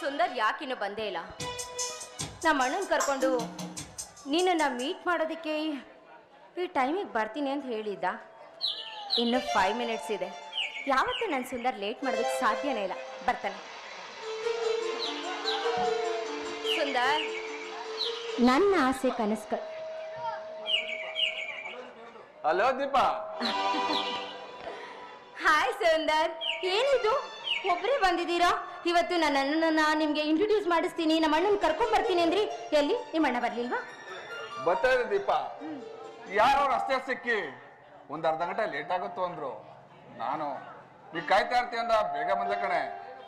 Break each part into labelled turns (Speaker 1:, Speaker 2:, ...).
Speaker 1: ಸುಂದರ್ ಯಾಕಿನ್ನು ಬಂದೇ ಇಲ್ಲ? ನಮ್ಮ ಅಣ್ಣನ ಕರ್ಕೊಂಡು ನಿನ್ನನ್ನು ಮೀಟ್ ಮಾಡೋದಕ್ಕೆ ಈ ಟೈಮಿಗೆ ಬರ್ತೀನಿ ಅಂತ ಹೇಳಿದ್ದ. ಇನ್ನು ಫೈವ್ ಮಿನಿಟ್ಸ್ ಇದೆ. ಯಾವತ್ತೂ ನನ್ನ ಸುಂದರ್ ಲೇಟ್ ಮಾಡೋದಕ್ಕೆ ಸಾಧ್ಯನೇ ಇಲ್ಲ. ಬರ್ತಾನೆ. ಸುಂದರ್? ನನ್ನ ಆಸೆ ಕನಸ್ಕ
Speaker 2: ಹಲೋ ದೀಪಾ.
Speaker 1: ಹಾಯ್ ಸುಂದರ್. ಏನಿದು? ಒಬ್ಬರೇ ಬಂದಿದ್ದೀರಾ? ಇವತ್ತು ನನ್ನ ಅಣ್ಣನ ನಿಮ್ಗೆ ಇಂಟ್ರೊಡ್ಯೂಸ್ ಮಾಡಿಸ್ತೀನಿ ನಮ್ಮ ಅಣ್ಣನ ಕರ್ಕೊಂಡ್ ಬರ್ತೀನಿ ಅಂದ್ರಿ. ಎಲ್ಲಿ? ನಿಮ್ಮ ಅಣ್ಣ ಬರ್ಲಿಲ್ವಾ?
Speaker 2: ಬರ್ತಾ ಇದೆ ದೀಪಾ ಯಾರೋ ರಸ್ತೆ ಸಿಕ್ಕಿ ಒಂದ್ ಅರ್ಧ ಗಂಟೆ ಲೇಟ್ ಆಗುತ್ತೋ ಅಂದ್ರು. ನಾನು ನೀ ಕಾಯ್ತಾ ಇರ್ತೀಯ ಅಂದ? ಬೇಗ ಬಂದ ಕಣೆ.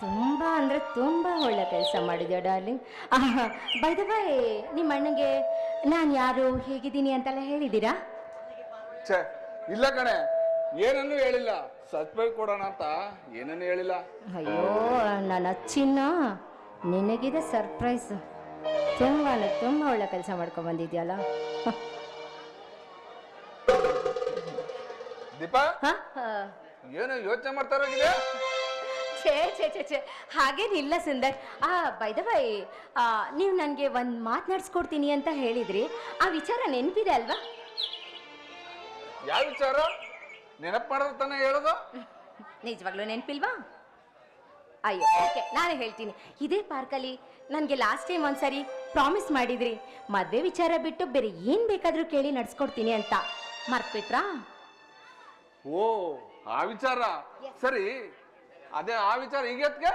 Speaker 1: ತುಂಬಾ ಅಂದ್ರೆ ತುಂಬಾ ಒಳ್ಳೆ ಕೆಲಸ ಮಾಡಿದ್ಯಾ ಡಾರ್ಲಿಂಗ್? ಬೈ ದ ಬೈ ನಿಮ್ಮ ಅಣ್ಣಗೆ ನಾನು ಯಾರು ಹೇಗಿದ್ದೀನಿ ಅಂತೆಲ್ಲ ಹೇಳಿದ್ದೀರಾ?
Speaker 2: ಛೇ ಇಲ್ಲ ಕಣೆ. ಏನನ್ನೂ ಹೇಳಿಲ್ಲ. ಸರ್ಪ್ರೈಸ್ ಕೊಡೋಣ ಅಂತ ಏನನ್ನೂ ಹೇಳಿಲ್ಲ.
Speaker 1: ಅಯ್ಯೋ ನನ್ನ ಚಿನ್ನ ನಿನಗಿದೆ ಸರ್ಪ್ರೈಸ್ ತುಂಬಾ ತುಂಬಾ ಒಳ್ಳೆ ಕೆಲಸ ಮಾಡ್ಕೊಂಡ್ ಬಂದಿದ್ಯಲ್ಲ.
Speaker 2: ದೀಪಾ
Speaker 1: ಹ?
Speaker 2: ಏನು ಯೋಚನೆ ಮಾಡ್ತಾರೋ ಇರೋಗಿದೆ?
Speaker 1: ಛೇ ಛೇ ಛೇ ಛೇ ಹಾಗೇನಿಲ್ಲ ಸುಂದರ್. ಆ ಬೈ ದ ಬೈ ನೀವು ನನಗೆ ಒಂದು ಮಾತನಾಡಿಸ್ಕೊಡ್ತೀನಿ ಅಂತ ಹೇಳಿದ್ರಿ. ಆ ವಿಚಾರ ನೆನಪಿದೆ ಅಲ್ವಾ?
Speaker 2: ಯಾವ ವಿಚಾರ? ನೆನಪು ಮಾಡಿದ್ರೆ ತಾನೇ ಹೇಳೋದು?
Speaker 1: ನಿಜವಾಗ್ಲೂ ನೆನಪಿಲ್ವಾ? ಅಯ್ಯೋ ಓಕೆ ನಾನೇ ಹೇಳ್ತೀನಿ. ಇದೇ ಪಾರ್ಕಲ್ಲಿ ನನಗೆ ಲಾಸ್ಟ್ ಟೈಮ್ ಒಂದ್ಸರಿ ಪ್ರಾಮಿಸ್ ಮಾಡಿದ್ರಿ. ಮದುವೆ ವಿಚಾರ ಬಿಟ್ಟು ಬೇರೆ ಏನು ಬೇಕಾದರೂ ಕೇಳಿ ನಡ್ಸ್ಕೊಡ್ತೀನಿ ಅಂತ. ಮರ್ತ್ಬಿಟ್ರಾ?
Speaker 2: ಓ ಆ ವಿಚಾರ? ಸರಿ ಅದೇ ಆ ವಿಚಾರ ಈಗತ್ಗೆ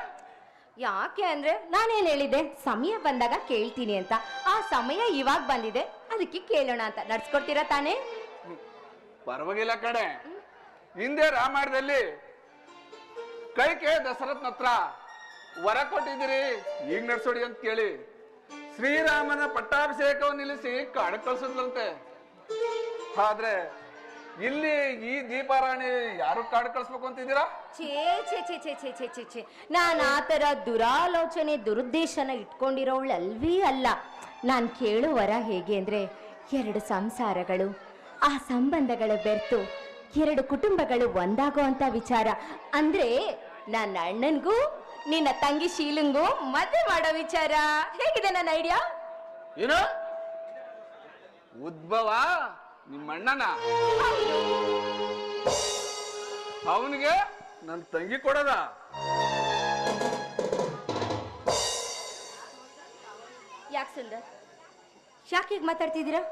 Speaker 1: ಯಾಕೆ ಅಂದ್ರೆ ನಾನೇನ್ ಹೇಳಿದ್ದೆ? ಸಮಯ ಬಂದಾಗ ಕೇಳ್ತೀನಿ ಅಂತ. ಆ ಸಮಯ ಇವಾಗ ಬಂದಿದೆ ಅದಕ್ಕೆ ಕೇಳೋಣ ಅಂತ. ನಡ್ಸ್ಕೊಡ್ತೀರಾ ತಾನೇ?
Speaker 2: ಪರವಾಗಿಲ್ಲ ಕಣೆ. ಹಿಂದೆ ರಾಮಾಯಣದಲ್ಲಿ ಕೈಕೆ ದಶರಥನ ಹತ್ರ ವರ ಕೊಟ್ಟಿದ್ದೀರಿ. ಈಗ ನಡ್ಸೋಡಿ ಅಂತ ಕೇಳಿ ಶ್ರೀರಾಮನ ಪಟ್ಟಾಭಿಷೇಕವನ್ನು ನಿಲ್ಲಿಸಿ ಕಾಡು ಕಳ್ಸಿದ್ಲಂತೆ ಆದ್ರೆ ಇಲ್ಲಿ ಈ ದೀಪಾರಾಣಿ ಯಾರು ಕಾಡು ಕಳಿಸ್ಬೇಕು ಅಂತಿದ್ದೀರಾ?
Speaker 1: ಛೇ ಛೇ ಛೇ ಛೇ ಛೇ ಛೇ ಛೇ. ನಾನು ಆ ಥರ ದುರಾಲೋಚನೆ, ದುರುದ್ದೇಶನ ಇಟ್ಕೊಂಡಿರೋಳು ಅಲ್ವೇ ಅಲ್ಲ. ನಾನು ಕೇಳುವರ ಹೇಗೆ ಅಂದ್ರೆ ಎರಡು ಸಂಸಾರಗಳು, ಆ ಸಂಬಂಧಗಳ ಬೆರ್ತು ಎರಡು ಕುಟುಂಬಗಳು ಒಂದಾಗೋ ಅಂತ ವಿಚಾರ. ಅಂದ್ರೆ ನನ್ನ ಅಣ್ಣನ್ಗೂ ನಿನ್ನ ತಂಗಿ ಶೀಲಂಗೂ ಮದುವೆ ಮಾಡೋ ವಿಚಾರ. ಹೇಗಿದೆ ನನ್ನ ಐಡಿಯಾ?
Speaker 2: ಏನು? ಉದ್ಭವ? ನಿಮ್ಮ ಅಣ್ಣನ? ಅವನಿಗೆ ನನ್ನ ತಂಗಿ ಕೊಡದ.
Speaker 1: ಯಾಕೆ ಸುಂದರ್? ಯಾಕೆ ಹೀಗೆ ಮಾತಾಡ್ತಿದ್ದೀರಾ?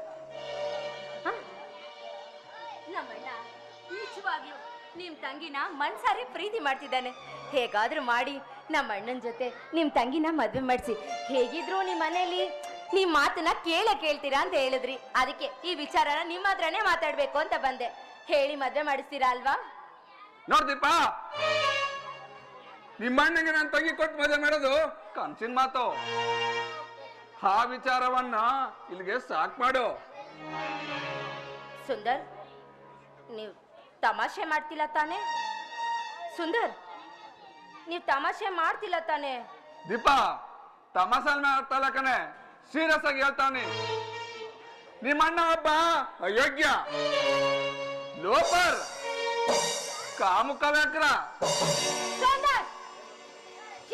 Speaker 1: ನಿಜವಾಗ್ಲೂ ನಿಮ್ ತಂಗಿನ ಮನ್ಸಾರಿ ಪ್ರೀತಿ ಮಾಡ್ತಿದ್ದಾನೆ. ಹೇಗಾದ್ರೂ ಮಾಡಿ ನಮ್ಮ ಅಣ್ಣನ ಜೊತೆ ನಿಮ್ ತಂಗಿನ ಮದ್ವೆ ಮಾಡಿಸಿ. ಹೇಗಿದ್ರು ನಿಮ್ಮ ಮನೇಲಿ ನಿಮ್ ಮಾತನ್ನ ಕೇಳ ಕೇಳ್ತೀರಾ ಅಂತ ಹೇಳಿದ್ರಿ. ಅದಕ್ಕೆ ಈ ವಿಚಾರನ ನಿಮ್ಮ ಹತ್ರನೇ ಮಾತಾಡ್ಬೇಕು ಅಂತ ಬಂದೆ. ಹೇಳಿ ಮದ್ವೆ ಮಾಡಿಸ್ತೀರಾ ಅಲ್ವಾ?
Speaker 2: ನೋಡ್ದೀಪ ನಿಮ್ಮ ಅಣ್ಣಗೆ ನಾನು ತಂಗಿ ಕೊಟ್ಟು ಮದುವೆ ಮಾಡೋದು ಕನ್ಸಿನ ಮಾತು. ಆ ವಿಚಾರವನ್ನ ಇಲ್ಲಿಗೆ ಸಾಕ್ ಮಾಡು.
Speaker 1: ಸುಂದರ್ ನೀವು ತಮಾಷೆ ಮಾಡ್ತಿಲ್ಲ ತಾನೆ? ಸುಂದರ್ ನೀವು ತಮಾಷೆ ಮಾಡ್ತಿಲ್ಲ ತಾನೆ?
Speaker 2: ದೀಪ ತಮಾಷೆ ಮಾಡ್ತಲ್ಲ ಕಣೆ. ಸೀರಿಯಸ್ ಆಗಿ ಹೇಳ್ತಾನೆ. ನಿಮ್ಮ ಅಣ್ಣ ಒಬ್ಬ ಅಯೋಗ್ಯ. ಲೋಪರ್. ಕಾಮುಕ ವ್ಯಾಕ್ರ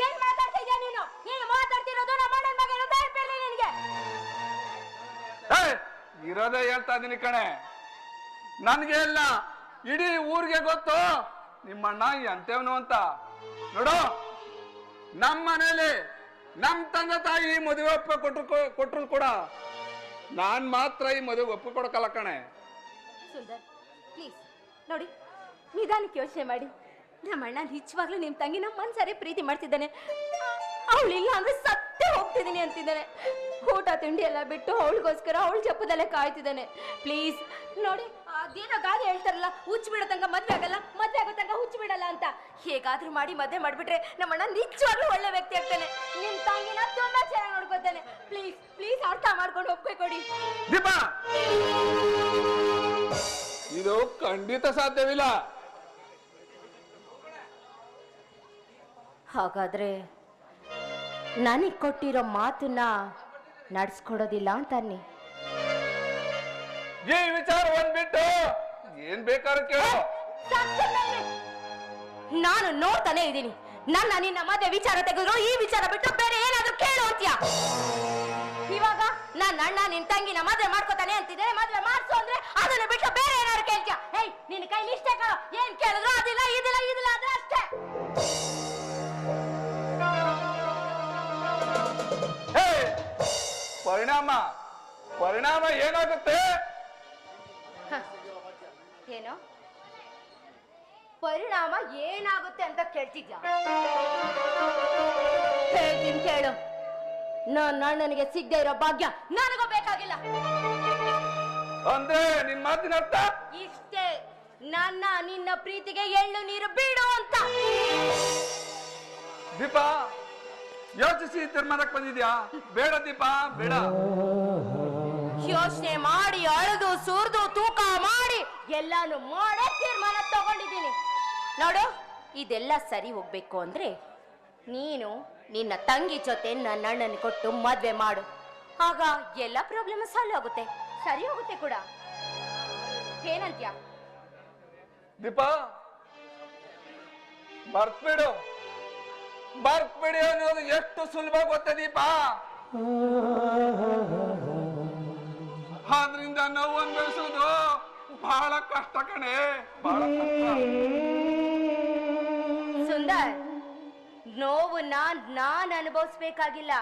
Speaker 1: ಏನ್ ಮಾತಾಡ್ತಾ ಇದೀಯ ನೀನು? ನೀನು ಮಾತಾಡ್ತಿರೋದು ನಮ್ಮ ಅಣ್ಣನ ಮಗ ಇರೋದು ನಿನಗೆ.
Speaker 2: ಇರೋದೇ ಹೇಳ್ತಾ ಇದೀನಿ ಕಣೆ. ನನ್ಗೆ ಇಲ್ಲ. ಇಡೀ ಊರಿಗೆ ಗೊತ್ತು. ನಿಮ್ಮಣ್ಣ ಎಂತೇವನು ಅಂತ. ನೋಡು ನಮ್ಮ ಮನೇಲಿ ನಮ್ ತಂದೆ ತಾಯಿ ಈ ಮದುವೆ ಒಪ್ಪ ಕೊಟ್ರು ಕೊಟ್ರು ಕೂಡ ನಾನ್ ಮಾತ್ರ ಈ ಮದುವೆ ಒಪ್ಪು ಕೊಡಕಲ್ಲ ಕಣೆ.
Speaker 1: ಪ್ಲೀಸ್ ನೋಡಿ, ನಿಧಾನಕ್ಕೆ ಯೋಚನೆ ಮಾಡಿ. ನಮ್ಮ ಅಣ್ಣ ನಿಜವಾಗ್ಲೂ ನಿಮ್ಮ ತಂಗಿ ನಮ್ಮ ಮನ್ಸಾರೆ ಪ್ರೀತಿ ಮಾಡ್ತಿದ್ದಾನೆ. ಅವಳಿಲ್ಲ ಅಂದ್ರೆ ಸತ್ತೇ ಹೋಗ್ತಿದ್ದೀನಿ ಅಂತಿದ್ದಾನೆ. ಊಟ ತಿಂಡಿ ಎಲ್ಲ ಬಿಟ್ಟು ಅವಳಿಗೋಸ್ಕರ ಅವಳು ಜಪ್ಪದಲ್ಲೇ ಕಾಯ್ತಿದ್ದಾನೆ. ಪ್ಲೀಸ್ ನೋಡಿ ಅದೇನೋ ಗಾದೆ ಹೇಳ್ತಾರಲ್ಲ ಹುಚ್ಚು ಬಿಡೋ ತನಕ ಮದ್ವೆ ಆಗಲ್ಲ ಮದ್ವೆ ಆಗೋ ತನಕ ಹುಚ್ಚು ಬಿಡಲ್ಲ ಅಂತ. ಹೇಗಾದ್ರೂ ಮಾಡಿ ಮದ್ವೆ ಮಾಡ್ಬಿಟ್ರೆ ನಮ್ಮ ಅಣ್ಣ ನಿಜವಾಗ್ಲೂ ಒಳ್ಳೆ ವ್ಯಕ್ತಿ ಆಗ್ತಾನೆ. ನಿಮ್ ತಂಗಿನ ತುಂಬಾ ಚೆನ್ನಾಗಿ ನೋಡ್ಕೊತಾನೆ ಪ್ಲೀಸ್ ಪ್ಲೀಸ್ ಅರ್ಥ ಮಾಡ್ಕೊಂಡು ಒಪ್ಪಿಗೆ ಕೊಡಿ.
Speaker 2: ದೀಪ! ಇದು ಖಂಡಿತ ಸಾಧ್ಯವಿಲ್ಲ.
Speaker 1: ಹಾಗಾದ್ರೆ ನನಗೆ ಕೊಟ್ಟಿರೋ ಮಾತನ್ನ ನಡ್ಸ್ಕೊಡೋದಿಲ್ಲ ಅಂತಾನೆ
Speaker 2: ಈ ವಿಚಾರ ಒಂದ್ಬಿಟ್ಟು ಏನ್ ಬೇಕಾದ್ರೂ ಕೇಳು.
Speaker 1: ನಾನು ನೋಡ್ತಾನೆ ಇದ್ದೀನಿ. ನನ್ನ ನಿನ್ನ ಮದುವೆ ವಿಚಾರ ತೆಗೆದ್ರು ಈ ವಿಚಾರ ಬಿಟ್ಟು ಬೇರೆ ಏನಾದ್ರೂ ಕೇಳು ಅಂತೀಯ? ಇವಾಗ ನನ್ನ ಅಣ್ಣ ನಿನ್ ತಂಗಿನ ಮದುವೆ ಮಾಡ್ಕೋತಾನೆ ಅಂತಿದೆ ಮದುವೆ ಮಾಡ್ಸು ಅಂದ್ರೆ ಅದನ್ನ ಬಿಟ್ಟು ಬೇರೆ ಏನಾದ್ರು ಕೇಳ್ತೀಯ? ಹೇಯ್ ನಿನ್ನ ಕೈಲಿ ಇಷ್ಟೇ ಕಣೋ. ಏನ್ ಕೇಳಿದ್ರು ಅದಿಲ್ಲ ಇದಿಲ್ಲ ಇದಿಲ್ಲ ಅಂದ್ರೆ
Speaker 2: ಪರಿಣಾಮ. ಪರಿಣಾಮ ಏನಾಗುತ್ತೆ?
Speaker 1: ಏನು? ಪರಿಣಾಮ ಏನಾಗುತ್ತೆ ಅಂತ ಕೇಳ್ತಿದ್ಯಾ? ಹೇಳ್ತೀನಿ ಕೇಳು. ನನ್ನ ಅಣ್ಣನಿಗೆ ಸಿಗದೆ ಇರೋ ಭಾಗ್ಯ ನನಗೂ ಬೇಕಾಗಿಲ್ಲ.
Speaker 2: ಅಂದ್ರೆ ನಿನ್ ಮಾತಿನ ಅರ್ಥ?
Speaker 1: ಇಷ್ಟೇ. ನನ್ನ ನಿನ್ನ ಪ್ರೀತಿಗೆ ಎಳ್ಳು ನೀರು ಬೀಡು ಅಂತ.
Speaker 2: ದೀಪ ಯೋಚಿಸಿ ತೀರ್ಮಾನಕ್ಕೆ ಬಂದಿದ್ಯಾ? ಬೇಡ ದೀಪ ಬೇಡ.
Speaker 1: ಯೋಚನೆ ಮಾಡಿ ಅಳೆದು ಸುರಿದು ತೂಕ ಮಾಡಿ ಎಲ್ಲಾನು ಮಾಡೇ ತೀರ್ಮಾನ ತಗೊಂಡಿದ್ದೀನಿ. ನೋಡು ಇದೆಲ್ಲ ಸರಿ ಹೋಗ್ಬೇಕು ಅಂದ್ರೆ ನೀನು ನಿನ್ನ ತಂಗಿ ಜೊತೆ ನನ್ನ ಅಣ್ಣನ ಕೊಟ್ಟು ಮದ್ವೆ ಮಾಡು. ಆಗ ಎಲ್ಲ ಪ್ರಾಬ್ಲಮ್ ಸಾಲ್ವ್ ಆಗುತ್ತೆ. ಸರಿ ಹೋಗುತ್ತೆ ಕೂಡ. ಏನಂತ್ಯ?
Speaker 2: ದೀಪ ಮರ್ತ್ಬಿಡು. ಮರ್ತ್ಬಿಡಿ ಅನ್ನೋದು ಎಷ್ಟು ಸುಲಭ ಗೊತ್ತ ದೀಪ? ಆದ್ರಿಂದ ನೋವು ಅನ್ಭವಿಸೋದು ಬಹಳ ಕಷ್ಟ ಕಣೆ. ಬಹಳ
Speaker 1: ಸುಂದರ್ ನೋವು ನಾನ್ ಅನುಭವಿಸ್ಬೇಕಾಗಿಲ್ಲ.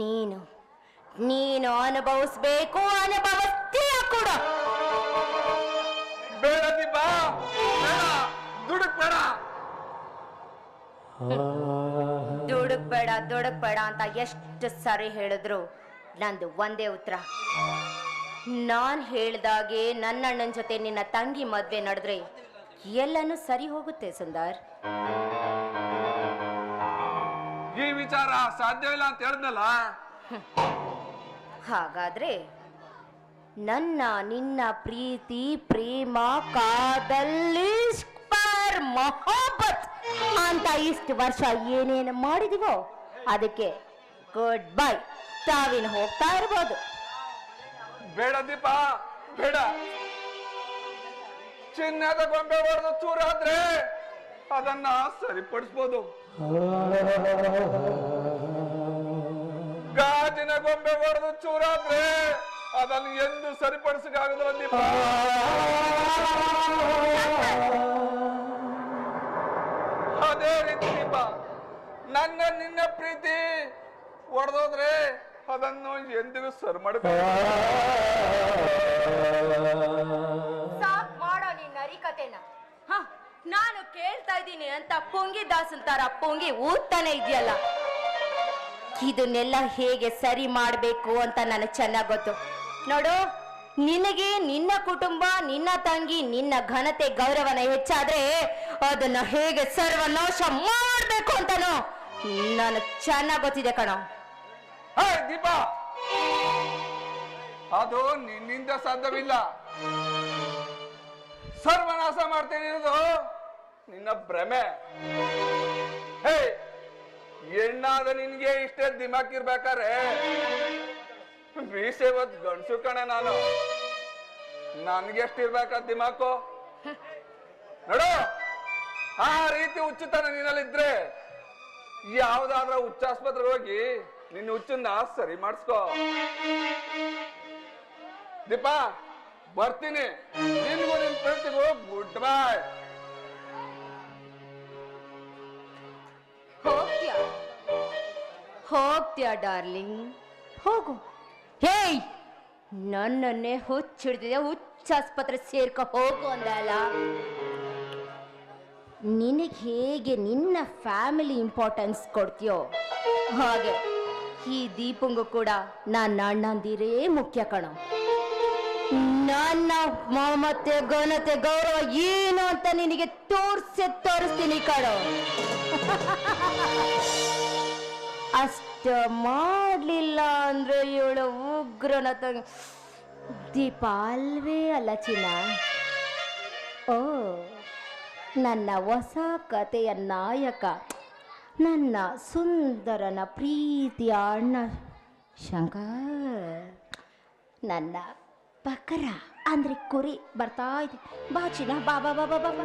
Speaker 1: ನೀನು ನೀನು ಅನುಭವಿಸ್ಬೇಕು ಅನುಭವಿಸ್ತೀಯ ಕೂಡ.
Speaker 2: ಬೇಡ ದೀಪ ಬೇಡ ದುಡುಕ್ ಬೇಡ.
Speaker 1: ದುಡುಕ್ ಬೇಡ ದುಡುಕ್ ಬೇಡ ಅಂತ ಎಷ್ಟು ಸರಿ ಹೇಳಿದ್ರು. ನಂದು ಒಂದೇ ಉತ್ತರ. ನಾನ್ ಹೇಳ್ದಾಗೆ ನನ್ನ ಅಣ್ಣನ ಜೊತೆ ನಿನ್ನ ತಂಗಿ ಮದ್ವೆ ನಡೆದ್ರೆ ಎಲ್ಲನೂ ಸರಿ ಹೋಗುತ್ತೆ ಸುಂದರ್.
Speaker 2: ಈ ವಿಚಾರ ಸಾಧ್ಯ ಇಲ್ಲ ಅಂತ ಹೇಳ್ದಲ್ಲ
Speaker 1: ಹಾಗಾದ್ರೆ ನನ್ನ ನಿನ್ನ ಪ್ರೀತಿ ಪ್ರೇಮ ಕಾದಲ್ಲಿ ಮೊಹಬ್ಬತ್ ಅಂತ ಇಷ್ಟು ವರ್ಷ ಏನೇನು ಮಾಡಿದಿವೋ ಅದಕ್ಕೆ ಗುಡ್ ಬೈ ತಾವಿನ ಹೋಗ್ತಾ ಇರ್ಬೋದು.
Speaker 2: ಬೇಡ ದೀಪ ಬೇಡ. ಚಿನ್ನದ ಗೊಂಬೆ ಹೊಡೆದು ಚೂರಾದ್ರೆ ಅದನ್ನ ಸರಿಪಡಿಸ್ಬೋದು. ಗಾಜಿನ ಗೊಂಬೆ ಹೊಡೆದು ಚೂರಾದ್ರೆ ಅದನ್ನು ಎಂದು ಸರಿಪಡಿಸಕ್ಕಾಗಲ್ಲ ದೀಪ. ದೀಪ ನನ್ನ ನಿನ್ನ ಪ್ರೀತಿ. ಹೊಡೆದೋದ್ರೆ ಅದನ್ನು ಎಂದಿಗೂ ಸರ್ ಮಾಡಬೇಕು
Speaker 1: ಸಾಕ್ ಮಾಡೋ ನಿನ್ನ ಹರಿಕತೆನ ಹ, ನಾನು ಕೇಳ್ತಾ ಇದ್ದೀನಿ ಅಂತ ಪೊಂಗಿ ದಾಸನ್ ತರ ಪೊಂಗಿ ಊದ್ತಾನೆ ಇದೆಯಲ್ಲ. ಇದನ್ನೆಲ್ಲ ಹೇಗೆ ಸರಿ ಮಾಡಬೇಕು ಅಂತ ನನಗೆ ಚೆನ್ನಾಗ್ ಗೊತ್ತು. ನೋಡು ನಿನಗೆ ನಿನ್ನ ಕುಟುಂಬ, ನಿನ್ನ ತಂಗಿ, ನಿನ್ನ ಘನತೆ, ಗೌರವನ ಹೆಚ್ಚಾದ್ರೆ ಅದನ್ನ ಹೇಗೆ ಸರ್ವನಾಶ ಮಾಡಬೇಕು ಅಂತನೋ? ನಾನು ಚೆನ್ನಾಗ್ ಗೊತ್ತಿದೆ ಕಣೋ.
Speaker 2: ಹೇ ದೀಪ! ಅದು ನಿನ್ನಿಂದ ಸಾಧ್ಯವಿಲ್ಲ. ಸರ್ವನಾಶ ಮಾಡ್ತೇನೆ ಇರೋದು ನಿನ್ನ ಭ್ರಮೆ. ಹೇ, ಹೆಣ್ಣಾದ ನಿನ್ಗೆ ಇಷ್ಟೇ ದಿಮಾಕ್ ಇರ್ಬೇಕಾರೆ ಮೀಸೆ ಒದ್ ಗಂಡ್ಸು ಕಣೆ ನಾನು. ನನ್ಗೆ ಎಷ್ಟಿರ್ಬೇಕ ದಿಮಾಕು? ನೋಡು, ಆ ರೀತಿ ಹುಚ್ಚುತನ ನಿನ್ನಲ್ಲಿದ್ರೆ ಯಾವ್ದಾದ್ರ ಹುಚ್ಚಾಸ್ಪತ್ರೆಗೆ ಹೋಗಿ ನಿನ್ನ ಹುಚ್ಚನ್ನ ಸರಿ ಮಾಡಿಸ್ಕೋ. ದೀಪ, ಬರ್ತೀನಿ. ನಿನ್ಗೂ ನಿನ್ ಪ್ರೀತಿಗೂ ಗುಡ್ ಬಾಯ್
Speaker 1: ಹೋಗ್ತ್ಯಾ, ಡಾರ್ಲಿಂಗ್? ಹೋಗು. ಹೇಯ್! ನನ್ನನ್ನೇ ಹುಚ್ಚಿಡ್ದಿದೆ ಹುಚ್ಚಾಸ್ಪತ್ರೆ ಸೇರ್ಕ ಹೋಗು ಅಂದಲ್ಲ ನಿನಗೆ ಹೇಗೆ ನಿನ್ನ ಫ್ಯಾಮಿಲಿ ಇಂಪಾರ್ಟೆನ್ಸ್ ಕೊಡ್ತೀಯೋ ಹಾಗೆ ಈ ದೀಪಂಗು ಕೂಡ ನನ್ನ ಅಣ್ಣಂದಿರೇ ಮುಖ್ಯ ಕಣ. ನನ್ನ ಮಮತೆ, ಘನತೆ, ಗೌರವ ಏನು ಅಂತ ನಿನಗೆ ತೋರ್ಸೆ ತೋರಿಸ್ತೀನಿ ಕಣೋ. ಅಷ್ಟ ಮಾಡಲಿಲ್ಲ ಅಂದ್ರೆ ಇವಳು ಉಗ್ರನ ತಂಗ. ದೀಪ ಅಲ್ವೇ ಅಲ್ಲ ಚಿನ್ನ ಓ, ನನ್ನ ಹೊಸ ಕಥೆಯ ನಾಯಕ, ನನ್ನ ಸುಂದರನ ಪ್ರೀತಿಯ ಅಣ್ಣ ಶಂಕರ್. ನನ್ನ ಬಕರ ಅಂದ್ರೆ ಕುರಿ ಬರ್ತಾ ಇದೆ. ಬಾ ಚಿನ್ನ ಬಾ ಬಾ ಬಾ ಬಾ ಬಾ.